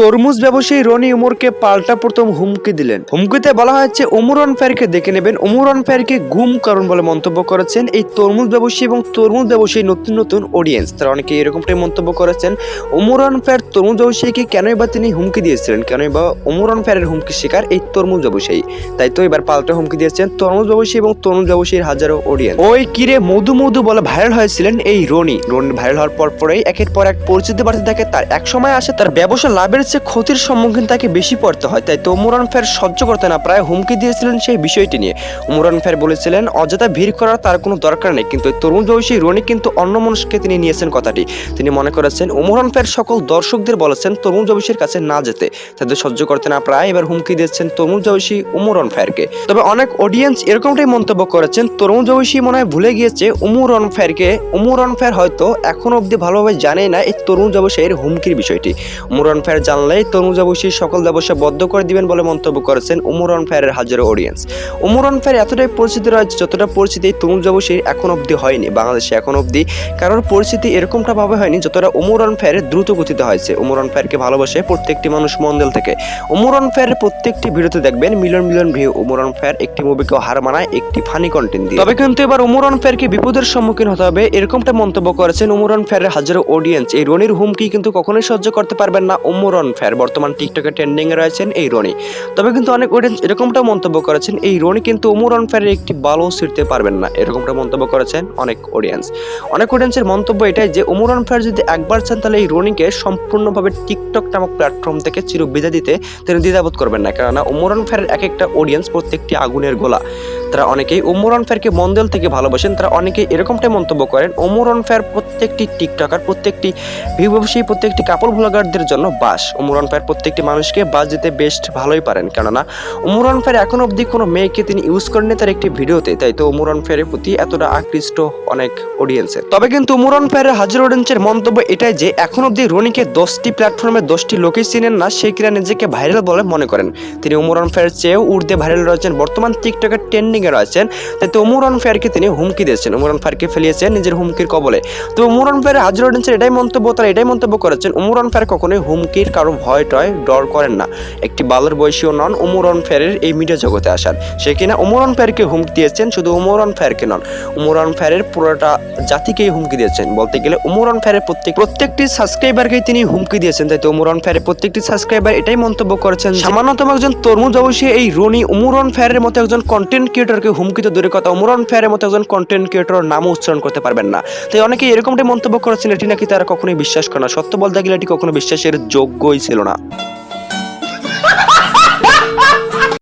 তরমুজ ব্যবসায়ী রনি উমরকে পাল্টা প্রথম হুমকি দিলেন। হুমকিতে বলা হয়েছে, উমর আনফায়ারকে দেখে নেবেন। উমর আনফায়ারকে গুম করুন বলে মন্তব্য করেছেন। এই তরমুজ ব্যবসায়ী এবং তরমুজ ব্যবসায়ী নতুন নতুন অডিয়েন্স তারা অনেকে এরকমটাই মন্তব্য করেছেন। উমর আনফায়ার তরমুজ ব্যবসায়ীকে কেনই বা তিনি হুমকি দিয়েছিলেন? কেনই বা উমর আনফায়ারের হুমকি শিকার এই তরমুজ ব্যবসায়ী? তাই তো এবার পাল্টা হুমকি দিয়েছেন তরমুজ ব্যবসায়ী এবং তরমুজ ব্যবসায়ীর হাজারো অডিয়েন্স ওই কিরে মধু মধু বলে ভাইরাল হয়েছিলেন এই রনি। রনি ভাইরাল হওয়ার পর পরেই একের পর এক পরিচিতি বাড়তে থাকে। তার এক সময় আসে তার ব্যবসা লাভের চেয়ে ক্ষতির সম্মুখীন তাকে বেশি পড়তে হয়, তাই তো উমরান ফের সহ্য করতে না প্রায় হুমকি দিয়েছিলেন সেই বিষয়টি নিয়ে। উমরান ফের বলেছিলেন, অযথা ভিড় করার তার কোনো দরকার নেই। কিন্তু তরুণ বয়সী রনি কিন্তু অন্য মানুষকে তিনি নিয়েছেন কথাটি। তিনি মনে করেছেন, উমরান ফের সকল দর্শকদের বলেছেন তরুণ জবসীর কাছে না যেতে। তাদের সহ্য করতে না প্রায় এবার হুমকি দিয়েছেন তরুণ জবসী উমরন ফেরকে। তবে অনেক অডিয়েন্স এরকমটাই মন্তব্য করেছেন, তরুণ জবসী মনে হয় ভুলে গিয়েছে উমরন ফেরকে। উমরন ফের হয়তো এখন অবধি ভালোভাবে জানে না এই তরুণ জবসীর হুমকির বিষয়টি। উমরন ফের জানলেই তরুণ জবসী সকল ব্যবসা বদ্ধ করে দিবেন বলে মন্তব্য করেছেন উমরন ফেরের হাজারো অডিয়েন্স উমরন ফের এতটাই পরিচিতি রয়েছে যতটা পরিচিতি এই তরুণ জবসীর এখন অবধি হয়নি, বাংলাদেশে এখন অবধি কারোর পরিস্থিতি এরকমটা ভাবে হয়নি যতটা উমরন ফের দ্রুত গতিতে হয়েছে। উমরন ফেরকে ভালোবাসে প্রত্যেকটি মানুষ মন্ডল থেকে। উমরন ফের প্রত্যেকটি ভিডিওতে দেখবেন মিলিয়ন মিলিয়ন ভিউ উমরন ফের একটি মুভিকে হার মানায়, একটি ফানি কন্টেন্ট দিয়ে। তবে কিন্তু এবার উমরন ফেরকে বিপদের সম্মুখীন হতে হবে এরকমটা মন্তব্য করেছেন উমরন ফেরের হাজারো অডিয়েন্স এই রনির হুমকি কিন্তু কখনোই সহ্য করতে পারবেন না উমরন ফের বর্তমান টিকটকে ট্রেন্ডিং এ রয়েছেন এই রনি। তবে কিন্তু অনেক অডিয়েন্স এরকমটা মন্তব্য করেছেন, এই রনি কিন্তু উমরন ফেরের একটি বালও ছিঁড়তে পারবেন না এরকমটা মন্তব্য করেছেন অনেক অডিয়েন্স অনেক অডিয়েন্সের মন্তব্য এটাই যে উমরান ফের যদি একবার চান তাহলে এই রনিকে সম্পূর্ণভাবে টিকটক নামক প্ল্যাটফর্ম থেকে চির বিদায় দিতে তিনি দ্বিধাবোধ করবেন না, কেননা উমরান ফেরের এক একটা অডিয়েন্স প্রত্যেকটি আগুনের গোলা। তারা অনেকেই উমরান ফেরকে মন্ডল থেকে ভালোবাসেন। তারা অনেকেই এরকমটাই মন্তব্য করেন উমরান ফের প্রত্যেকটি টিকটকার, প্রত্যেকটি ভিউ প্রত্যেকটি কাপড় ব্লগারদের জন্য বাস। উমরান ফের প্রত্যেকটি মানুষকে বাস দিতে বেস্ট ভালোই পারেন। কেননা উমরান ফের এখন অবধি কোনো মেয়েকে তিনি ইউজ করেননি তার একটি ভিডিওতে। তাই তো উমরান ফেরের প্রতি এতটা আকৃষ্ট অনেক অডিয়েন্সের তবে কিন্তু উমরান ফেরের হাজার অডিয়েন্সের মন্তব্য এটাই যে, এখন অবধি রনিকে দশটি প্ল্যাটফর্মে দশটি লোকেই চিনেন না সেই কিনা নিজেকে ভাইরাল বলে মনে করেন। তিনি উমরান ফের চেয়েও উর্দে ভাইরাল রয়েছেন। বর্তমান টিকটকের ট্রেন্ডিং এ রয়েছেন। তো উমরান ফেয়ারকে তিনি হুমকি দিয়েছেন। উমরান ফেয়ারকে ফেলিয়েছেন নিজের হুমকির কবলে। তো উমরান ফেয়ার হাজার অডিয়েন্সের এটাই মন্তব্য, তারা এটাই মন্তব্য করেছেন উমরান ফেয়ার কখনোই হুমকির কারও ভয় টয় ডর করেন না। একটি বালর বয়সীও নন উমরান ফেয়ারের এই মিডিয়া জগতে আসার সে কিনা উমরান ফেয়ারকে হুমকি দিয়েছেন, শুধু উমরান ফেয়ারকে নন উমরান ফেয়ারের পুরোটা জাতিকেই হুমকি দিয়েছেন। বলতে গেলে উমরান ফেয়ারের প্রত্যেক, প্রত্যেকটি সাবস্ক্রাইবারকেই তিনি হুমকি দিয়েছেন। তাই তো উমরান ফেয়ারের প্রত্যেকটি সাবস্ক্রাইবার এটাই মন্তব্য করেছেন সামান্যতম একজন তরমুজ অবশ্যই এই রনি উমরান ফেয়ারের মতো একজন কন্টেন্ট ক্রিয়েটরকে হুমকি তো দূরের কথা উমরান ফেয়ারের মতো একজন কন্টেন্ট ক্রিয়েটর নামও উচ্চারণ করতে পারবেন না। তাই অনেকে এরকমটাই মন্তব্য করেছেন, এটি নাকি তারা কখনোই বিশ্বাস করে না। সত্য বলতে গেলে এটি কখনো বিশ্বাসের যোগ্যই ছিল না।